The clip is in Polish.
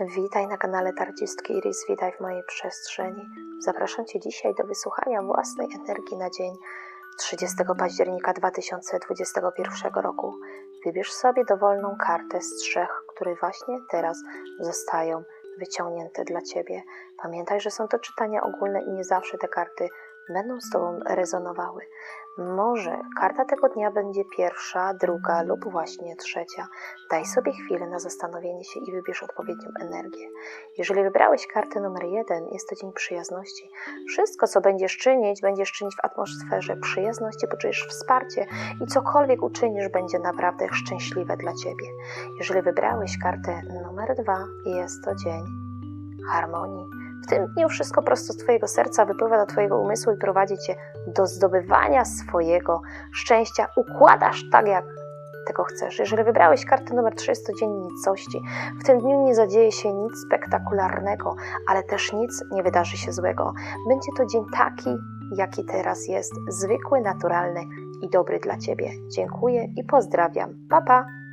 Witaj na kanale Tardzistki Iris, witaj w mojej przestrzeni. Zapraszam Cię dzisiaj do wysłuchania własnej energii na dzień 30 października 2021 roku. Wybierz sobie dowolną kartę z trzech, które właśnie teraz zostają wyciągnięte dla Ciebie. Pamiętaj, że są to czytania ogólne i nie zawsze te karty będą z Tobą rezonowały. Może karta tego dnia będzie pierwsza, druga lub właśnie trzecia. Daj sobie chwilę na zastanowienie się i wybierz odpowiednią energię. Jeżeli wybrałeś kartę numer jeden, jest to dzień przyjazności. Wszystko, co będziesz czynić, będziesz czynić w atmosferze przyjazności, poczujesz wsparcie i cokolwiek uczynisz, będzie naprawdę szczęśliwe dla Ciebie. Jeżeli wybrałeś kartę numer dwa, jest to dzień harmonii. W tym dniu wszystko prosto z Twojego serca wypływa do Twojego umysłu i prowadzi Cię do zdobywania swojego szczęścia. Układasz tak, jak tego chcesz. Jeżeli wybrałeś kartę numer 3, jest to dzień nicości. W tym dniu nie zadzieje się nic spektakularnego, ale też nic nie wydarzy się złego. Będzie to dzień taki, jaki teraz jest. Zwykły, naturalny i dobry dla Ciebie. Dziękuję i pozdrawiam. Pa, pa!